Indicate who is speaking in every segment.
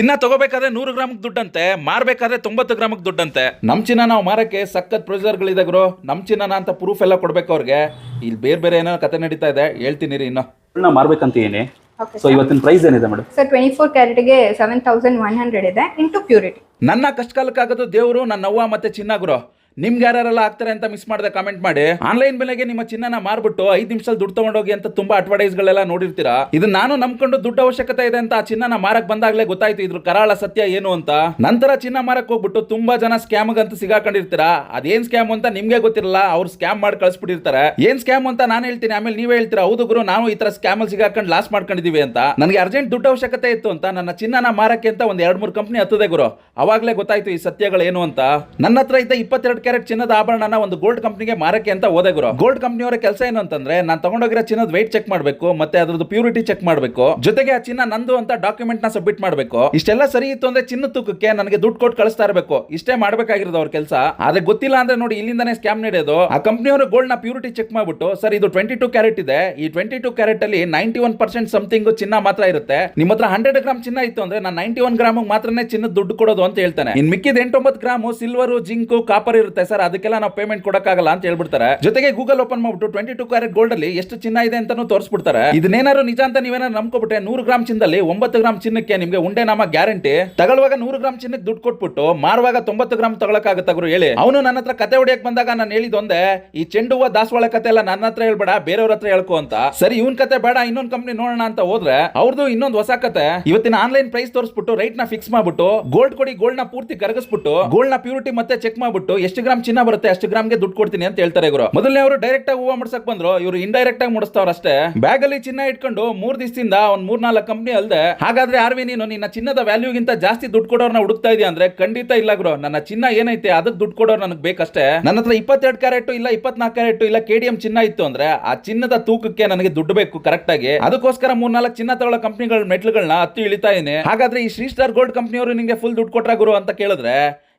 Speaker 1: ಚಿನ್ನ ತಗೋಬೇಕಾದ್ರೆ ನೂರು ಗ್ರಾಮ್ ದುಡ್ಡಂತೆ ಮಾರ್ಬೇಕಾದ್ರೆ ತೊಂಬತ್ತು ಗ್ರಾಮಕ್ಕೆ ದುಡ್ಡಂತೆ. ನಮ್ ಚಿನ್ನ ನಾವು ಮಾರಕ್ಕೆ ಸಖತ್ ಪ್ರೊಸೀಜರ್ಗಳಿದೆ ಗುರು. ನಮ್ ಚಿನ್ನನ ಅಂತ ಪ್ರೂಫ್ ಎಲ್ಲ ಕೊಡ್ಬೇಕು ಅವ್ರಿಗೆ. ಇಲ್ಲಿ ಬೇರೆ ಬೇರೆ ಏನೋ ಕತೆ ನಡೀತಾ ಇದೆ ಹೇಳ್ತೀನಿ ರೀ ಇನ್ನು.
Speaker 2: ನಾ ಮಾರ್ಬೇಕಂತೀನಿ
Speaker 3: ಓಕೆ
Speaker 2: ಸೊ ಇವತ್ತಿನ ಪ್ರೈಸ್ ಏನಿದೆ ಮೇಡಮ್
Speaker 3: ಸರ್ ಟ್ವೆಂಟಿ ಫೋರ್ ಕ್ಯಾರೆಟ್ಗೆ ಸೆವೆನ್ ತೌಸಂಡ್ ಒನ್ ಹಂಡ್ರೆಡ್ ಇದೆ ಇಂಟು ಪ್ಯೂರಿಟಿ
Speaker 1: ನನ್ನ ಕಷ್ಟಕಾಲಕ್ಕಾಗೋದು ದೇವರು ನನ್ನ ಅವ್ವ ಮತ್ತೆ ಚಿನ್ನ ಗುರು. ನಿಮ್ಗೆ ಯಾರೆಲ್ಲ ಆಗ್ತಾರೆ ಅಂತ ಮಿಸ್ ಮಾಡಿದೆ ಕಮೆಂಟ್ ಮಾಡಿ. ಆನ್ಲೈನ್ ಬೆಲೆಗೆ ನಿಮ್ಮ ಚಿನ್ನನ ಮಾರ್ಬಿಟ್ಟು ಐದು ನಿಮಿಷದಲ್ಲಿ ದುಡ್ಡು ತಗೊಂಡೋಗಿ ಅಂತ ತುಂಬಾ ಅಡ್ವರ್ಟೈಸ್ ಗಳೆಲ್ಲ ನೋಡಿರ್ತೀರಾ? ಇದು ನಾನು ನಂಬ್ಕೊಂಡು ದುಡ್ಡು ಅವಶ್ಯಕತೆ ಇದೆ ಅಂತ ಆ ಚಿನ್ನನ ಮಾರಕ್ ಬಂದಾಗಲೇ ಗೊತ್ತಾಯ್ತು ಇದ್ರ ಕರಾಳ ಸತ್ಯ ಏನು ಅಂತ. ನಂತರ ಚಿನ್ನ ಮಾರಕ್ ಹೋಗ್ಬಿಟ್ಟು ತುಂಬಾ ಜನ ಸ್ಕ್ಯಾಮ್ ಅಂತ ಸಿಗಾಕೊಂಡಿರ್ತೀರಾ? ಅದೇನ್ ಸ್ಕ್ಯಾಮ್ ಅಂತ ನಿಮ್ಗೆ ಗೊತ್ತಿರಲ್ಲ, ಅವ್ರು ಸ್ಕ್ಯಾಮ್ ಮಾಡಿ ಕಳ್ಸ್ಬಿಟ್ಟಿರ್ತಾರೆ. ಏನ್ ಸ್ಕ್ಯಾಮ್ ಅಂತ ನಾನು ಹೇಳ್ತೀನಿ, ಆಮೇಲೆ ನೀವೇ ಹೇಳ್ತೀರಾ? ಹೌದು ಗುರು ನಾವು ಈ ತರ ಸ್ಕ್ಯಾಮ್ ಅಲ್ಲಿ ಸಿಗಾಕೊಂಡು ಲಾಸ್ ಮಾಡ್ಕೊಂಡಿದೀವಿ ಅಂತ. ನನಗೆ ಅರ್ಜೆಂಟ್ ದುಡ್ಡು ಅವಶ್ಯಕತೆ ಇತ್ತು ಅಂತ ನನ್ನ ಚಿನ್ನನ ಮಾರಕ್ಕೆ ಅಂತ ಒಂದ್ ಎರಡ್ ಮೂರು ಕಂಪನಿ ಹತ್ತದೆ ಗುರು. ಅವಾಗ್ಲೇ ಗೊತ್ತಾಯ್ತು ಈ ಸತ್ಯಗಳು ಏನು ಅಂತ. ನನ್ನ ಹತ್ರ ಇದ್ದ ಇಪ್ಪತ್ತೆರಡು ಕ್ಯಾರೆಟ್ ಚಿನ್ನದ ಆಭರಣನ ಒಂದು ಗೋಲ್ಡ್ ಕಂಪ್ನಿಗೆ ಮಾರಕ್ಕೆ ಅಂತ ಹೋದೆ ಗುರು. ಗೋಲ್ಡ್ ಕಂಪ್ನಿಯವರ ಕೆಲಸ ಏನು ಅಂತಂದ್ರೆ, ನಾನು ತಗೊಂಡೋಗಿರೋ ಚಿನ್ನದ ವೈಟ್ ಚೆಕ್ ಮಾಡಬೇಕು, ಮತ್ತೆ ಅದ್ರದ್ದು ಪ್ಯೂರಿಟಿ ಚೆಕ್ ಮಾಡಬೇಕು. ಜೊತೆಗೆ ಆ ಚಿನ್ನ ನಂದು ಅಂತ ಡಾಕ್ಯುಮೆಂಟ್ನ ಸಬ್ಮಿಟ್ ಮಾಡಬೇಕು. ಇಷ್ಟೆಲ್ಲ ಸರಿ ಇತ್ತು ಅಂದ್ರೆ ಚಿನ್ನ ತೂಕಕ್ಕೆ ನನಗೆ ದುಡ್ಡು ಕೊಟ್ಟು ಕಳಿಸ್ತಾ ಇರಬೇಕು. ಇಷ್ಟೇ ಮಾಡಬೇಕಾಗಿರೋದು ಅವ್ರ ಕೆಲಸ. ಆದ್ರೆ ಗೊತ್ತಿಲ್ಲ ಅಂದ್ರೆ ನೋಡಿ, ಇಲ್ಲಿಂದಾನೇ ಸ್ಕ್ಯಾಮ್ ನಡೆಯೋದು. ಆ ಕಂಪ್ನಿಯವರು ಗೋಲ್ಡ್ನ ಪ್ಯೂರಿಟಿ ಚೆಕ್ ಮಾಡ್ಬಿಟ್ಟು, ಸರ್, ಇದು ಟ್ವೆಂಟಿ ಟೂ ಕ್ಯಾರೆಟ್ ಇದೆ. ಈ ಟ್ವೆಂಟಿ ಟೂ ಕ್ಯಾರೆಟ್ ಅಲ್ಲಿ ನೈಂಟಿ ಒನ್ ಪರ್ಸೆಂಟ್ ಸಮಥಿಂಗ್ ಚಿನ್ನ ಮಾತ್ರ ಇರುತ್ತೆ. ನಿಮ್ಮ ಹತ್ರ ಹಂಡ್ರೆಡ್ ಗ್ರಾಮ್ ಚಿನ್ನ ಇತ್ತು ಅಂದ್ರೆ ನಾನು ನೈಂಟಿ ಒನ್ ಗ್ರಾಮ್ ಮಾತ್ರನೇ ಚಿನ್ನ ದುಡ್ಡು ಕೊಡೋದು ಅಂತ ಹೇಳ್ತಾನೆ. ಇನ್ ಮಿಕ್ಕಿದ ಎಂಟೊಂಬತ್ತು gram silver zinc copper sir, ಅದಕ್ಕೆಲ್ಲ ನಾವು ಪೇಮೆಂಟ್ ಕೊಡಕ್ಕಾಗಲ್ಲ ಅಂತ ಹೇಳ್ಬಿಡ್ತಾರೆ. ಜೊತೆಗೆ ಗೂಗಲ್ ಓಪನ್ ಮಾಡ್ಬಿಟ್ಟು ಟ್ವೆಂಟಿ ಟೂ ಕ್ಯಾರೆಟ್ ಗೋಲ್ಡ್ ಅಲ್ಲಿ ಎಷ್ಟು ಚಿನ್ನ ಇದೆ ಅಂತಾನು ತೋರಿಸ್ಬಿಡ್ತಾರೆ. ಇದನ್ನೇನಾದ್ರು ನಿಜ ಅಂತ ನೀವೇನಾದ್ರು ನಂಬ್ಕೊಬಿಟ್ರೆ ನೂರು ಗ್ರಾಮ್ ಚಿನ್ನದಲ್ಲಿ ಒಂಬತ್ತು ಗ್ರಾಮ್ ಚಿನ್ನಕ್ಕೆ ನಿಮ್ಗೆ ಉಂಡೆ ನಮ್ಮ ಗ್ಯಾರಂಟಿ ತಗೊಳ್ಳುವಾಗ ನೂರು ಗ್ರಾಮ್ ಚಿನ್ನಕ್ಕೆ ದುಡ್ಡು ಕೊಟ್ಬಿಟ್ಟು ಮಾರುವಾಗ ತೊಂಬತ್ತು ಗ್ರಾಮ್ ತಗೊಳಕ್ಕಾಗತ್ತ ಗುರು ಹೇಳಿ. ಅವನು ನನ್ನ ಹತ್ರ ಕತೆ ಹೊಡಿಯಕ್ ಬಂದಾಗ ನಾನು ಹೇಳಿದೊಂದೆ ಈ ಚೆಂಡು ಹೂವ ದಾಸವಾಳ ಕತೆ ಎಲ್ಲ ನನ್ನ ಹತ್ರ ಹೇಳ್ಬೇಡ, ಬೇರೆಯವ್ರ ಹತ್ರ ಹೇಳ್ಕೊ ಅಂತ. ಸರಿ, ಇವನ್ ಕತೆ ಬೇಡ, ಇನ್ನೊಂದ್ ಕಂಪ್ನಿ ನೋಡೋಣ ಅಂತ ಹೋದ್ರೆ ಅವ್ರದ್ದು ಇನ್ನೊಂದು ಹೊಸ ಕತೆ. ಇವತ್ತಿನ ಆನ್ಲೈನ್ ಪ್ರೈಸ್ ತೋರಿಸ್ಬಿಟ್ಟು ರೈಟ್ನ ಫಿಕ್ಸ್ ಮಾಡ್ಬಿಟ್ಟು ಗೋಲ್ಡ್ ಕೊಡಿ ಗೋಲ್ಡ್ನ ಪೂರ್ತಿ ಕರಗಿಸ್ಬಿಟ್ಟು ಗೋಲ್ಡ್ನ ಪ್ಯೂರಿಟಿ ಮತ್ತೆ ಚೆಕ್ ಮಾಡ್ಬಿಟ್ಟು ಎಷ್ಟು ಗ್ರಾಮ್ ಚಿನ್ನ ಬರುತ್ತೆ, ಅಷ್ಟು ಗ್ರಾಮ್ಗೆ ದುಡ್ಡು ಕೊಡ್ತೀನಿ ಅಂತ ಹೇಳ್ತಾರೆ ಇವರು. ಮೊದಲನೇ ಅವರು ಡೈರೆಕ್ಟ್ ಆಗಿ ಹೂವು ಮುಡ್ಸಕ್ ಬಂದ್ರು, ಇವರು ಇಂಡೈರೆಕ್ಟ್ ಆಗಿ ಮುಡಿಸ್ತಾವ್ರ ಅಷ್ಟೇ. ಬ್ಯಾಗ್ ಅಲ್ಲಿ ಚಿನ್ನ ಇಟ್ಕೊಂಡು ಮೂರ್ ದಿವಸದಿಂದ ಒಂದ್ ಮೂರ್ನಾಲ್ಕು ಕಂಪ್ನಿ ಅಲ್ಲದೆ ಹಾಗಾದ್ರೆ ಆರ್ವಿ ನೀನು ನಿನ್ನ ಚಿನ್ನದ ವ್ಯಾಲ್ಯೂಗಿಂತ ಜಾಸ್ತಿ ದುಡ್ಡು ಕೊಡೋರ್ನ ಹುಡುಕ್ತಾ ಇದೆಯಾ ಅಂದ್ರೆ ಖಂಡಿತ ಇಲ್ಲ ಗುರು. ನನ್ನ ಚಿನ್ನ ಏನೈತೆ, ಅದಕ್ಕೆ ದುಡ್ಡು ಕೊಡೋರು ನನಗೆ ಬೇಕಷ್ಟೇ. ನನ್ನ ಹತ್ರ ಇಪ್ಪತ್ತೆರಡು ಕ್ಯಾರೆಟ್ ಇಲ್ಲ, ಇಪ್ಪತ್ನಾಲ್ಕು ಕ್ಯಾರೆಟ್ ಇಲ್ಲ ಕೆ ಡಿ ಎಂ ಚಿನ್ನ ಇತ್ತು ಅಂದ್ರೆ ಆ ಚಿನ್ನದ ತೂಕಕ್ಕೆ ನನಗೆ ದುಡ್ಡು ಬೇಕು ಕರೆಕ್ಟ್ ಆಗಿ. ಅದಕ್ಕೋಸ್ಕರ ಮೂರ್ ನಾಲ್ಕು ಚಿನ್ನ ತಗೊಳ್ಳೋ ಕಂಪ್ನಿಗಳ ಮೆಟ್ಲುಗಳನ್ನ ಹತ್ತಿ ಇಳಿತಾ ಇದ್ದೀನಿ. ಹಾಗಾದ್ರೆ ಈ ಶ್ರೀ ಸ್ಟಾರ್ ಗೋಲ್ಡ್ ಕಂಪ್ನಿಯವರು ನಿಮಗೆ ಫುಲ್ ದುಡ್ಡು ಕೊಟ್ರ ಗುರು ಅಂತ ಕೇಳಿದ್ರೆ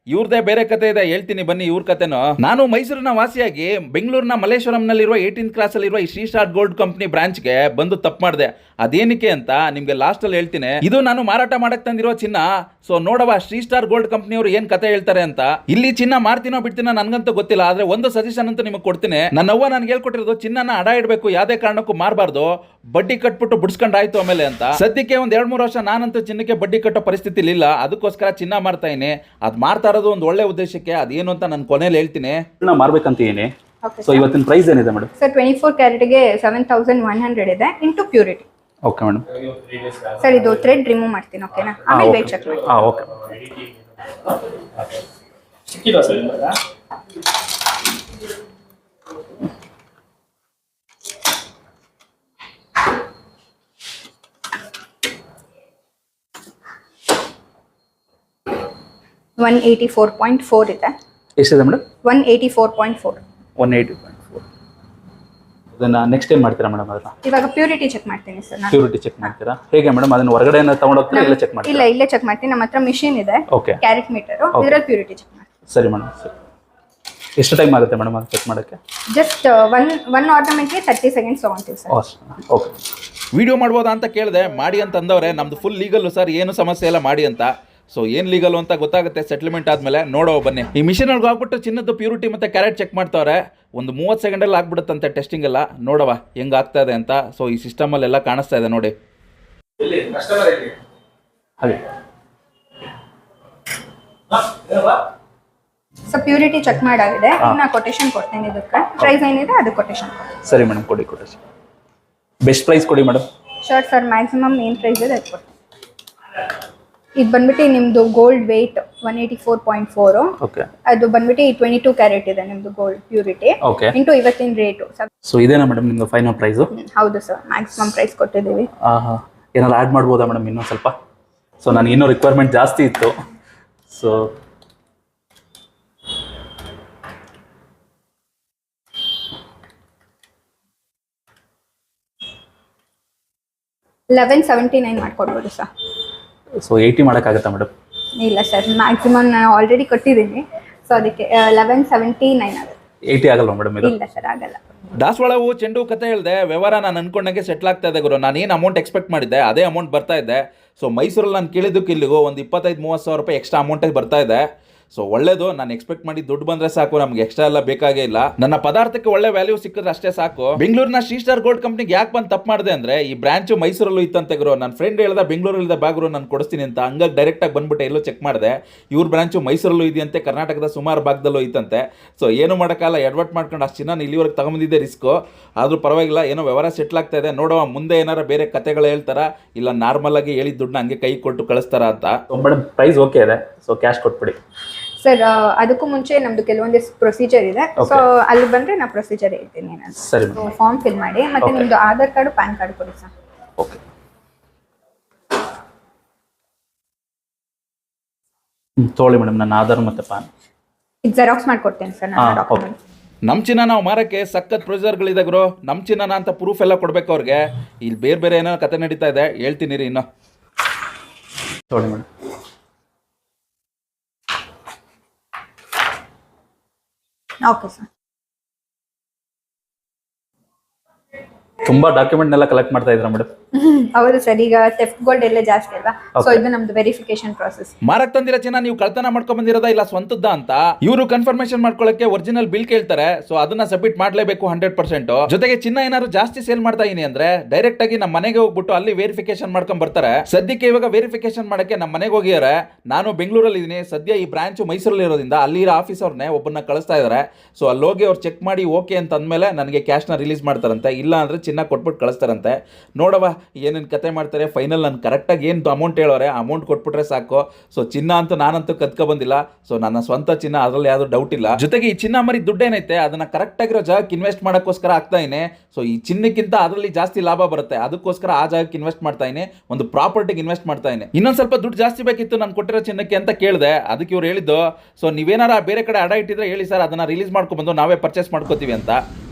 Speaker 1: ಇವ್ರದೇ ಬೇರೆ ಕತೆ ಇದೆ, ಹೇಳ್ತೀನಿ ಬನ್ನಿ ಇವ್ರ ಕತೆನು. ನಾನು ಮೈಸೂರಿನ ವಾಸಿಯಾಗಿ ಬೆಂಗಳೂರಿನ ಮಲ್ಲೇಶ್ವರಂನಲ್ಲಿರುವ ಏಯ್ಟೀನ್ ಕ್ಲಾಸ್ ಅಲ್ಲಿರುವ ಈ ಶ್ರೀ ಸ್ಟಾರ್ ಗೋಲ್ಡ್ ಕಂಪ್ನಿ ಬ್ರಾಂಚ್ಗೆ ಬಂದು ತಪ್ಪು ಮಾಡಿದೆ. ಅದೇನಕ್ಕೆ ಅಂತ ನಿಮಗೆ ಲಾಸ್ಟಲ್ಲಿ ಹೇಳ್ತೀನಿ. ಇದು ನಾನು ಮಾರಾಟ ಮಾಡಕ್ ತಂದಿರೋ ಚಿನ್ನ. ಸೊ ನೋಡವ ಶ್ರೀ ಸ್ಟಾರ್ ಗೋಲ್ಡ್ ಕಂಪ್ನಿಯವರು ಏನ್ ಕತೆ ಹೇಳ್ತಾರೆ ಅಂತ. ಇಲ್ಲಿ ಚಿನ್ನ ಮಾರ್ತೀನೋ ಬಿಡ್ತೀನೋ ನನಗಂತೂ ಗೊತ್ತಿಲ್ಲ, ಆದ್ರೆ ಒಂದು ಸಜೆಷನ್ ಅಂತೂ ನಿಮಗೆ ಕೊಡ್ತೀನಿ. ನನ್ನ ಅವ್ವ ನನ್ಗೆ ಹೇಳ್ಕೊಟ್ಟಿರೋದು, ಚಿನ್ನನ ಅಡ ಇಡಬೇಕು, ಯಾವುದೇ ಕಾರಣಕ್ಕೂ ಮಾರಬಾರ್ದು. ಬಡ್ಡಿ ಕಟ್ಬಿಟ್ಟು ಬಿಡಿಸ್ಕೊಂಡಾಯ್ತು ಆಮೇಲೆ ಅಂತ. ಸದ್ಯಕ್ಕೆ ಒಂದು ಎರಡು ಮೂರು ವರ್ಷ ನಾನಂತೂ ಚಿನ್ನಕ್ಕೆ ಬಡ್ಡಿ ಕಟ್ಟೋ ಪರಿಸ್ಥಿತಿ ಇಲ್ಲ ಅದಕ್ಕೋಸ್ಕರ ಚಿನ್ನ ಮಾರ್ತಾ ಇದ್ದೀನಿ. ಅದ್ ಮಾರ್ತಾ ಇರೋದು ಒಂದು ಒಳ್ಳೆ ಉದ್ದೇಶಕ್ಕೆ ಅದೇನು ಅಂತ ನಾನು ಕೊನೆಯಲ್ಲಿ ಹೇಳ್ತೀನಿ.
Speaker 2: ನಾ ಮಾರ್ಬೇಕಂತೀನಿ
Speaker 3: ಓಕೆ
Speaker 2: ಸೊ ಇವತ್ತಿನ ಪ್ರೈಸ್ ಏನಿದೆ ಮೇಡಮ್
Speaker 3: ಸರ್ ಟ್ವೆಂಟಿ ಫೋರ್ ಕ್ಯಾರೆಟ್ಗೆ ಸೆವೆನ್ ತೌಸಂಡ್ ಒನ್ ಹಂಡ್ರೆಡ್ ಇದೆ into purity
Speaker 2: okay madam
Speaker 3: sir ಇದು ಥ್ರೆಡ್ ರಿಮೂವ್ ಮಾಡ್ತೀನಿ ಓಕೆನಾ ಆಮೇಲೆ ವೇಟ್ ಚೆಕ್ ಮಾಡಿ
Speaker 2: ಹಾಂ okay
Speaker 3: one eighty four point four ಇದೆ.
Speaker 2: ಎಷ್ಟಿದೆ madam?
Speaker 3: One eighty four point four
Speaker 2: one eighty point four ಅದನ್ನ ನೆಕ್ಸ್ಟ್ ಟೈಮ್ ಮಾಡ್ತೀರಾ ಮೇಡಮ್ ಅದನ್ನ?
Speaker 3: ಇವಾಗ ಪ್ಯೂರಿಟಿ ಚೆಕ್ ಮಾಡ್ತೀನಿ ಸರ್ ನಾನು.
Speaker 2: ಪ್ಯೂರಿಟಿ ಚೆಕ್ ಮಾಡ್ತೀರಾ? ಹೇಗೆ ಮೇಡಮ್ ಅದನ್ನ ಹೊರಗಡೆ ತಗೊಂಡೋಗ್ತೀರಾ ಇಲ್ಲ ಚೆಕ್ ಮಾಡ್ತೀರಾ?
Speaker 3: ಇಲ್ಲ ಇಲ್ಲೇ ಚೆಕ್ ಮಾಡ್ತೀನಿ. ನಮ್ಮ ಹತ್ರ ಮಿಷಿನ್ ಇದೆ
Speaker 2: ಓಕೆ
Speaker 3: ಕ್ಯಾರೆಟ್ ಮೀಟರ್ ಇದರಲ್ಲಿ ಪ್ಯೂರಿಟಿ ಚೆಕ್ ಮಾಡ್ತೀನಿ.
Speaker 2: ಸರಿ ಮೇಡಮ್ ಸರಿ. ಎಷ್ಟು ಟೈಮ್ ಆಗುತ್ತೆ ಮೇಡಮ್ ಅದು ಚೆಕ್ ಮಾಡೋಕ್ಕೆ?
Speaker 3: ಜಸ್ಟ್ ಒನ್ ಒನ್ ಆರ್ನಮೆಂಟ್ಗೆ ತರ್ಟಿ ಸೆಕೆಂಡ್ಸ್ ತೊಗೊತೀವಿ ಸರ್.
Speaker 2: ಓಕೆ
Speaker 1: ವಿಡಿಯೋ ಮಾಡ್ಬೋದಾ ಅಂತ ಕೇಳಿದೆ ಮಾಡಿ ಅಂತ ಅಂದವ್ರೆ ನಮ್ದು ಫುಲ್ ಲೀಗಲ್ ಸರ್ ಏನು ಸಮಸ್ಯೆ ಇಲ್ಲ ಮಾಡಿ ಅಂತ. ಸೊ ಏನ್ ಲೀಗಲ್ ಅಂತ ಗೊತ್ತಾಗುತ್ತೆ? ಸೆಟ್ಲ್ಮೆಂಟ್ ಆದ್ಮೇಲೆ ನೋಡೋ ಬನ್ನಿ. ಈ ಮಿಷನ್ ಒಳಗೆ ಹೋಗ್ಬಿಟ್ಟು ಚಿನ್ನದ ಪ್ಯೂರಿಟಿ ಮತ್ತೆ ಕ್ಯಾರೆಟ್ ಚೆಕ್ ಮಾಡ್ತಾವ್ರೆ. ಒಂದು ಮೂವತ್ತು ಸೆಕೆಂಡಲ್ಲಿ ಆಗ್ಬಿಡುತ್ತಂತೆ ಟೆಸ್ಟಿಂಗ್ ಎಲ್ಲ. ನೋಡವ ಹೆಂಗ್ ಆಗ್ತಾ ಇದೆ ಅಂತ. ಸೊ ಈ ಸಿಸ್ಟಮ್ ಎಲ್ಲ ಕಾಣಿಸ್ತಾ ಇದೆ ನೋಡಿ.
Speaker 2: ಹಾಗೆ.
Speaker 3: ಸೊ ಪ್ಯೂರಿಟಿ ಚೆಕ್ ಮಾಡಾಗಿದೆ. ಈಗ ನಾ ಕೊಟೇಶನ್ ಕೊಡ್ತೀನಿ ಇದಕ್ಕೆ. ಪ್ರೈಸ್ ಏನಿದೆ ಅದು ಕೊಟೇಶನ್
Speaker 2: ಸರಿ ಮೇಡಮ್ ಕೊಡಿ ಕೊಡಿ. ಬೆಸ್ಟ್ ಪ್ರೈಸ್ ಕೊಡಿ ಮೇಡಮ್
Speaker 3: ಶರ್ಟ್ ಸರ್ ಮ್ಯಾಕ್ಸಿಮಮ್ ಏನ್ ಪ್ರೈಸ್ ಇದೆ ಅದು ಕೊಡ್ತೀನಿ. ಇದು ಬಂದ್ಬಿಟ್ಟು ನಿಮ್ಮದು gold weight one eighty four point four
Speaker 2: okay
Speaker 3: ಅದು ಬಂದ್ಬಿಟ್ಟು ಟ್ವೆಂಟಿ ಟೂ ಕ್ಯಾರೆಟ್ ಇದೆ ನಿಮ್ಮದು ಗೋಲ್ಡ್ ಪ್ಯೂರಿಟಿ ಇಂಟು ಇವತ್ತಿನ ರೇಟ್
Speaker 2: ಸೊ ಇದೇನಾ ಮೇಡಮ್ ನಿಮ್ದು ಫೈನಲ್ ಪ್ರೈಸ್
Speaker 3: ಹೌದು ಸರ್ ಮ್ಯಾಕ್ಸಿಮಮ್ ಪ್ರೈಸ್ ಕೊಟ್ಟಿದ್ದೀವಿ.
Speaker 2: ಏನಾದ್ರು ಆ್ಯಡ್ ಮಾಡ್ಬೋದಾ ಮೇಡಮ್ ಇನ್ನೊಂದು ಸ್ವಲ್ಪ? ಸೊ ನನಗೆ ಇನ್ನೂ ರಿಕ್ವೈರ್ಮೆಂಟ್ ಜಾಸ್ತಿ ಇತ್ತು. ಸೊ
Speaker 3: ಲೆವೆನ್ ಸೆವೆಂಟಿ ನೈನ್ ಮಾಡ್ಕೊಡ್ಬೋದು ಸರ್
Speaker 2: ಸೊ ಏಯ್ಟಿ ಮಾಡೋಕ್ಕಾಗತ್ತಾ ಮೇಡಮ್
Speaker 3: ಇಲ್ಲ ಸರ್ ಮ್ಯಾಕ್ಸಿಮಮ್ ನಾನು ಆಲ್ರೆಡಿ ಕೊಟ್ಟಿದ್ದೀನಿ. ಸೊ ಅದಕ್ಕೆ ಲೆವೆನ್ ಸೆವೆಂಟಿ ನೈನ್ ಆಗುತ್ತೆ.
Speaker 2: ಏಯ್ಟಿ ಆಗಲ್ವಾ ಮೇಡಮ್ ಇದು?
Speaker 3: ಇಲ್ಲ ಸರ್ ಆಗಲ್ಲ.
Speaker 1: ದಾಸವಾಳ ಹೂವು ಚೆಂಡು ಹೂ ಕತೆ ಹೇಳಿದೆ ವ್ಯವಹಾರ ನಾನು ಅನ್ಕೊಂಡಂಗೆ ಸೆಟ್ಲ್ ಆಗ್ತಾ ಇದೆ ಗುರು. ನಾನು ಏನು ಅಮೌಂಟ್ ಎಕ್ಸ್ಪೆಕ್ಟ್ ಮಾಡಿದ್ದೆ ಅದೇ ಅಮೌಂಟ್ ಬರ್ತಾ ಇದೆ. ಸೊ ಮೈಸೂರಲ್ಲಿ ನಾನು ಕೇಳಿದ್ದಕ್ಕೆ ಇಲ್ಲಿಗೂ ಒಂದು ಇಪ್ಪತ್ತೈದು ಮೂವತ್ತು ಸಾವಿರ ರೂಪಾಯಿ ಎಕ್ಸ್ಟ್ರಾ ಅಮೌಂಟ್ ಬರ್ತಾ ಇದೆ. ಸೊ ಒಳ್ಳೇದು, ನಾನು ಎಕ್ಸ್ಪೆಕ್ಟ್ ಮಾಡಿ ದುಡ್ಡು ಬಂದ್ರೆ ಸಾಕು, ನಮ್ಗೆ ಎಕ್ಸ್ಟ್ರಾ ಎಲ್ಲ ಬೇಕಾಗೇ ಇಲ್ಲ. ನನ್ನ ಪದಾರ್ಥಕ್ಕೆ ಒಳ್ಳೆ ವ್ಯಾಲ್ಯೂ ಸಿಕ್ಕಿದ್ರೆ ಅಷ್ಟೇ ಸಾಕು. ಬೆಂಗಳೂರಿನ ಶ್ರೀ ಸ್ಟಾರ್ ಗೋಲ್ಡ್ ಕಂಪ್ನಿಗೆ ಯಾಕೆ ಬಂದು ತಪ್ಪು ಮಾಡಿದೆ ಅಂದ್ರೆ, ಈ ಬ್ರಾಂಚ್ ಮೈಸೂರಲ್ಲೂ ಇತ್ತಂತೆ ಗುರು. ನನ್ನ ಫ್ರೆಂಡ್ ಹೇಳ್ದ ಬೆಂಗಳೂರಲ್ಲಿ ಬ್ಯಾಗ್ರು ನಾನು ಕೊಡಿಸ್ತೀನಿ ಅಂತ. ಹಂಗಾಗಿ ಡೈರೆಕ್ಟ್ ಆಗಿ ಬಂದ್ಬಿಟ್ಟು ಎಲ್ಲೋ ಚೆಕ್ ಮಾಡಿದೆ. ಇವ್ರ ಬ್ರಾಂಚು ಮೈಸೂರಲ್ಲೂ ಇದೆಯಂತೆ, ಕರ್ನಾಟಕದ ಸುಮಾರು ಭಾಗದಲ್ಲೂ ಇತ್ತಂತೆ. ಸೊ ಏನು ಮಾಡೋಕ್ಕಲ್ಲ ಎಡ್ವರ್ಟ್ ಮಾಡ್ಕೊಂಡು ಅಷ್ಟು ಚಿನ್ನ ಇಲ್ಲಿವರೆಗೆ ತಗೊಂಬಂದಿದ್ದೆ ರಿಸ್ಕು ಆದ್ರೂ ಪರವಾಗಿಲ್ಲ, ಏನೋ ವ್ಯವಹಾರ ಸೆಟ್ಲ್ ಆಗ್ತಾ ಇದೆ. ನೋಡುವ, ಮುಂದೆ ಏನಾರ ಬೇರೆ ಕತೆಗಳು ಹೇಳ್ತಾರ? ಇಲ್ಲ ನಾರ್ಮಲ್ ಆಗಿ ಹೇಳಿದ ದುಡ್ಡನ್ನ ಹಂಗೆ ಕೈ ಕೊಟ್ಟು ಕಳಿಸ್ತಾರ ಅಂತ.
Speaker 2: ಮೇಡಮ್ ಪ್ರೈಸ್ ಓಕೆ ಇದೆ. ಸೊ ಕ್ಯಾಶ್ ಕೊಟ್ಬಿಡಿ.
Speaker 3: ಸರ್ ಅದಕ್ಕೂ ಮುಂಚೆ ನಮ್ದು ಕೆಲವೊಂದಿಷ್ಟು ಪ್ರೊಸೀಜರ್ ಇದೆ. ಸೊ ಅಲ್ಲಿ ಬಂದ್ರೆ ನಾ ಪ್ರೊಸೀಜರ್ ಹೇಳ್ತೀನಿ
Speaker 2: ಸರಿ
Speaker 3: ಫಾರ್ಮ್ ಫಿಲ್ ಮಾಡಿ. ಮತ್ತೆ ನಿಮ್ದು ಆಧಾರ್ ಕಾರ್ಡ್ ಪ್ಯಾನ್ ಕಾರ್ಡ್ ಕೊಡಿ ಸರ್
Speaker 2: ಓಕೆ ತೊಗೊಳ್ಳಿ ಮೇಡಮ್ ನನ್ನ ಆಧಾರ್ ಮತ್ತೆ ಪ್ಯಾನ್.
Speaker 3: ಇದು ಜೆರಾಕ್ಸ್ ಮಾಡ್ಕೊಡ್ತೇನೆ ಸರ್ ನಾನು ಡಾಕ್ಯುಮೆಂಟ್
Speaker 1: ನಮ್ಮ ಚಿನ್ನ ನಾವು ಮಾರಕ್ಕೆ ಸಖತ್ ಪ್ರೊಸೀಜರ್ಗಳಿದೆ ಗುರು. ನಮ್ಮ ಚಿನ್ನನ ಅಂತ ಪ್ರೂಫ್ ಎಲ್ಲ ಕೊಡ್ಬೇಕು ಅವ್ರಿಗೆ. ಇಲ್ಲಿ ಬೇರೆ ಬೇರೆ ಏನೋ ಕತೆ ನಡೀತಾ ಇದೆ. ಹೇಳ್ತೀನಿ ರೀ ಇನ್ನು.
Speaker 2: ತೋಳಿ ಮೇಡಮ್.
Speaker 3: Okay sir.
Speaker 2: ಡಾಕ್ಯುಮೆಂಟ್ ನೆಲ್ಲ ಕಲೆಕ್ಟ್ ಮಾಡ್ತಾ ಇದ್ರ ಮೇಡಮ್
Speaker 3: ಹೌದು ಸರ್ ಈಗ ಗೋಲ್ಡ್ ಎಲ್ಲ ಜಾಸ್ತಿ ಅಲ್ವಾ? ಸೊ ಇದು ನಮ್ದು ವೆರಿಫಿಕೇಶನ್ ಪ್ರಾಸೆಸ್
Speaker 1: ಮಾರಕ್ ತಂದಿರೋ ಚಿನ್ನ ನೀವು ಕಳ್ತನ ಮಾಡ್ಕೊಂಡ್ ಬಂದಿರೋದಾ ಇಲ್ಲ ಸ್ವಂತದ್ದ ಅಂತ? ಇವರು ಕನ್ಫರ್ಮೇಶನ್ ಮಾಡ್ಕೊಳ್ಳಕ್ಕೆ ಒರಿಜಿನಲ್ ಬಿಲ್ ಕೇಳ್ತಾರೆ ಸೊ ಅದನ್ನ ಸಬ್ಮಿಟ್ ಮಾಡ್ಲೇಬೇಕು ಹಂಡ್ರೆಡ್ ಪರ್ಸೆಂಟ್ ಜೊತೆಗೆ ಚಿನ್ನ ಏನಾದ್ರು ಜಾಸ್ತಿ ಸೇಲ್ ಮಾಡ್ತಾ ಇದೀನಿ ಅಂದ್ರೆ ಡೈರೆಕ್ಟ್ ಆಗಿ ನಮ್ಮ ಮನೆಗೆ ಹೋಗ್ಬಿಟ್ಟು ಅಲ್ಲಿ ವೆರಿಫಿಕೇಶನ್ ಮಾಡ್ಕೊಂಡ್ ಬರ್ತಾರೆ. ಸದ್ಯಕ್ಕೆ ಇವಾಗ ವೆರಿಫಿಕೇಶನ್ ಮಾಡಕ್ಕೆ ನಮ್ಮ ಮನೆಗೆ ಹೋಗಿದ್ದಾರೆ ನಾನು ಬೆಂಗಳೂರಲ್ಲಿ ಇದೀನಿ. ಸದ್ಯ ಈ ಬ್ರಾಂಚ್ ಮೈಸೂರಲ್ಲಿ ಇರೋದ್ರಿಂದ ಅಲ್ಲಿರೋ ಆಫೀಸ್ ಅವ್ರನ್ನೇ ಒಬ್ಬನ ಕಳಿಸ್ತಾ ಇದ್ದಾರೆ ಸೊ ಅಲ್ಲಿ ಹೋಗಿ ಅವ್ರು ಚೆಕ್ ಮಾಡಿ ಓಕೆ ಅಂತ ಅಂದ್ಮೇಲೆ ನನಗೆ ಕ್ಯಾಶ್ನ ರಿಲೀಸ್ ಮಾಡ್ತಾರಂತೆ. ಇಲ್ಲ ಅಂದ್ರೆ ಚಿನ್ನ ಕೊಟ್ಬಿಟ್ಟು ಕಳಿಸ್ತಾರಂತೆ. ನೋಡವ ಏನೇನು ಕತೆ ಮಾಡ್ತಾರೆ ಫೈನಲ್ ನಾನು ಕರೆಕ್ಟಾಗಿ ಏನು ಅಮೌಂಟ್ ಹೇಳೋರೆ ಅಮೌಂಟ್ ಕೊಟ್ಬಿಟ್ರೆ ಸಾಕು. ಸೊ ಚಿನ್ನ ಅಂತೂ ನಾನಂತೂ ಕದ್ಕೊ ಬಂದಿಲ್ಲ. ಸೊ ನನ್ನ ಸ್ವಂತ ಚಿನ್ನ, ಅದರಲ್ಲಿ ಯಾವುದೂ ಡೌಟ್ ಇಲ್ಲ. ಜೊತೆಗೆ ಈ ಚಿನ್ನ ಮರಿ ದುಡ್ಡೇನೈತೆ, ಅದನ್ನ ಕರೆಕ್ಟಾಗಿರೋ ಜಾಗಕ್ಕೆ ಇನ್ವೆಸ್ಟ್ ಮಾಡೋಕ್ಕೋಸ್ಕರ ಆಗ್ತಾ ಇದೆ ಸೊ ಈ ಚಿನ್ನಕ್ಕಿಂತ ಅದರಲ್ಲಿ ಜಾಸ್ತಿ ಲಾಭ ಬರುತ್ತೆ. ಅದಕ್ಕೋಸ್ಕರ ಆ ಜಾಗಕ್ಕೆ ಇನ್ವೆಸ್ಟ್ ಮಾಡ್ತಾ ಇದ್ದೀನಿ ಒಂದು ಪ್ರಾಪರ್ಟಿಗೆ ಇನ್ವೆಸ್ಟ್ ಮಾಡ್ತಾ ಇದ್ದೀನಿ ಇನ್ನೊಂದು ಸ್ವಲ್ಪ ದುಡ್ಡು ಜಾಸ್ತಿ ಬೇಕಿತ್ತು ನಾನು ಕೊಟ್ಟಿರೋ ಚಿನ್ನಕ್ಕೆ ಅಂತ ಕೇಳಿದೆ. ಅದಕ್ಕೆ ಇವ್ರು ಹೇಳಿದ್ದು ಸೊ ನೀವೇನಾರ ಬೇರೆ ಕಡೆ ಅಡ ಇಟ್ಟಿದ್ರೆ ಹೇಳಿ ಸರ್, ಅದನ್ನ ರಿಲೀಸ್ ಮಾಡ್ಕೊಂಡ್ಬಂದು ನಾವೇ ಪರ್ಚೇಸ್ ಮಾಡ್ಕೋತೀವಿ ಅಂತ.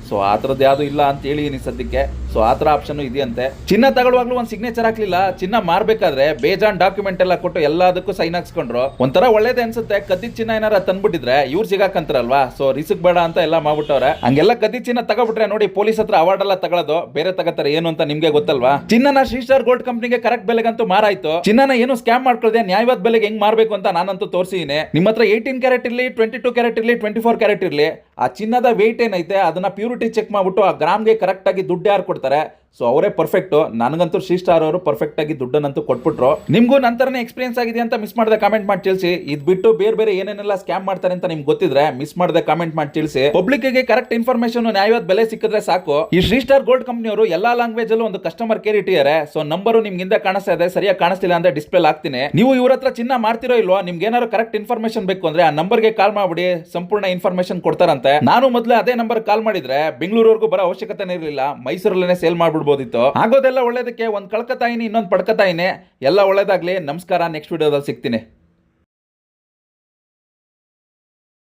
Speaker 1: ಸೊ ಆ ಥರದ್ದು ಯಾವುದು ಇಲ್ಲ ಅಂತ ಹೇಳಿದೀನಿ ಸದ್ಯಕ್ಕೆ. ಸೊ ಆ ಥರ ಆಪ್ಷನ್ ಇದೆಯಂತೆ. ಚಿನ್ನ ತಗೊಳ್ಳುವಾಗ್ಲೂ ಒಂದು ಸಿಗ್ನೇಚರ್ ಹಾಕ್ಲಿಲ್ಲ. ಚಿನ್ನ ಮಾರ್ಬೇಕಾದ್ರೆ ಬೇಜಾನ್ ಡಾಕ್ಯುಮೆಂಟ್ ಎಲ್ಲ ಕೊಟ್ಟು ಎಲ್ಲದಕ್ಕೂ ಸೈನ್ ಹಾಕ್ಸ್ಕೊಂಡ್ರು. ಒಂಥರ ಒಳ್ಳೇದೇ ಅನ್ಸುತ್ತೆ. ಕದ್ದಿ ಚಿನ್ನ ಏನಾರ ತಂದ್ಬಿಟ್ಟಿದ್ರೆ ಇವ್ರು ಸಿಗಾಕಂತಾರಲ್ವಾ? ಸೊ ರಿಸ್ಕ್ ಬೇಡ ಅಂತ ಎಲ್ಲ ಮಾಡ್ಬಿಟ್ಟವ್ರೆ. ಹಂಗೆಲ್ಲ ಕದ್ದಿ ಚಿನ್ನ ತಗೊಬಿಟ್ರೆ ನೋಡಿ ಪೊಲೀಸ್ ಹತ್ರ ಅವಾರ್ಡ್ ಎಲ್ಲ ತಗೊಳ್ಳೋದು ಬೇರೆ ತಗೋತಾರೆ ಏನು ಅಂತ ನಿಮ್ಗೆ ಗೊತ್ತಲ್ವಾ? ಚಿನ್ನನ ಶ್ರೀ ಗೋಲ್ಡ್ ಕಂಪ್ನಿಗೆ ಕರೆಕ್ಟ್ ಬೆಲೆಗಂತೂ ಮಾರಾಯ್ತು. ಚಿನ್ನನ ಏನು ಸ್ಕ್ಯಾಮ್ ಮಾಡ್ಕೊಳ್ಳದೆ ನ್ಯಾಯವಾದ ಬೆಲೆಗೆ ಹೆಂಗ್ ಮಾರ್ಬೇಕು ಅಂತ ನಾನಂತೂ ತೋರಿಸಿದ್ದೀನಿ ನಿಮ್ಮ ಹತ್ರ ಏಯ್ಟೀನ್ ಕ್ಯಾರೆಟ್ ಇರಲಿ ಟ್ವೆಂಟಿ ಟೂ ಕ್ಯಾರೆಟ್ ಇರಲಿ ಟ್ವೆಂಟಿ ಫೋರ್ ಕ್ಯಾರೆಟ್ ಇರಲಿ. ಆ ಚಿನ್ನದ ವೆಯ್ಟ್ ಏನೈತೆ ಅದನ್ನ ಪ್ಯೂರಿಟಿ ಚೆಕ್ ಮಾಡ್ಬಿಟ್ಟು ಆ ಗ್ರಾಮ್ಗೆ ಕರೆಕ್ಟಾಗಿ ದುಡ್ಡು ಯಾರು ಕೊಡ್ತಾರೆ? ಸೊ ಅವರೇ ಪರ್ಫೆಕ್ಟ್ ನನಗಂತೂ ಶ್ರೀ ಸ್ಟಾರ್ ಅವರು ಪರ್ಫೆಕ್ಟ್ ಆಗಿ ದುಡ್ಡನ್ನಂತೂ ಕೊಟ್ಬಿಟ್ರು. ನಿಮಗೂ ನಂತರನೇ ಎಕ್ಸ್ಪೀರಿಯನ್ಸ್ ಆಗಿದೆ ಅಂತ ಮಿಸ್ ಮಾಡಿದೆ ಕಾಮೆಂಟ್ ಮಾಡಿ ತಿಳಿಸಿ. ಇದು ಬಿಟ್ಟು ಬೇರೆ ಬೇರೆ ಏನೇನೆಲ್ಲ ಸ್ಕ್ಯಾಮ್ ಮಾಡ್ತಾರೆ ಅಂತ ನಿಮ್ಗೆ ಗೊತ್ತಿದ್ರೆ ಮಿಸ್ ಮಾಡಿದೆ ಕಾಮೆಂಟ್ ಮಾಡಿ ತಿಳಿಸಿ. ಪಬ್ಲಿಕ್ಗೆ ಕರೆಕ್ಟ್ ಇನ್ಫಾರ್ಮೇಶನ್ ನ್ಯಾಯವಾದ ಬೆಲೆ ಸಿಕ್ಕಿದ್ರೆ ಸಾಕು. ಈ ಶ್ರೀ ಸ್ಟಾರ್ ಗೋಲ್ಡ್ ಕಂಪ್ನಿಯವರು ಎಲ್ಲಾ ಲ್ಯಾಂಗ್ವೇಜ್ ಅಲ್ಲೂ ಒಂದು ಕಸ್ಟಮರ್ ಕೇರ್ ಇಟ್ಟಿದ್ದಾರೆ. ಸೊ ನಂಬರು ನಿಮ್ಗಿಂದ ಕಾಣಿಸ್ತಾ ಇದೆ, ಸರಿಯಾಗಿ ಕಾಣಿಸ್ತಿಲ್ಲ ಅಂದ್ರೆ ಡಿಸ್ಪ್ಲೇ ಹಾಕ್ತೀನಿ. ನೀವು ಇವ್ರ ಹತ್ರ ಚಿನ್ನ ಮಾಡ್ತಿರೋ ಇಲ್ವೋ, ನಿಮ್ಗೆ ಏನಾದ್ರು ಕರೆಕ್ಟ್ ಇನ್ಫಾರ್ಮೇಶನ್ ಬೇಕು ಅಂದ್ರೆ ಆ ನಂಬರ್ಗೆ ಕಾಲ್ ಮಾಡ್ಬಿಡಿ. ಸಂಪೂರ್ಣ ಇನ್ಫಾರ್ಮೇಶನ್ ಕೊಡ್ತಾರಂತೆ. ನಾನು ಮೊದಲು ಅದೇ ನಂಬರ್ ಕಾಲ್ ಮಾಡಿದ್ರೆ ಬೆಂಗಳೂರವರೆಗೂ ಬರೋ ಅವಶ್ಯಕತೆ ಇರಲಿಲ್ಲ. ಮೈಸೂರಲ್ಲೇ ಸೇಲ್ ಮಾಡ್ಬಿಡ್ಬೋದಿತ್ತು ಆಗೋದೆಲ್ಲ ಒಳ್ಳೇದಕ್ಕೆ ಒಂದು ಕಳ್ಕತಾಯಿನಿ ಇನ್ನೊಂದು ಪಡ್ಕತಾಯಿನಿ. ಎಲ್ಲ ಒಳ್ಳೇದಾಗಲಿ. ನಮಸ್ಕಾರ ನೆಕ್ಸ್ಟ್ ವಿಡಿಯೋದಲ್ಲಿ ಸಿಗ್ತೀನಿ.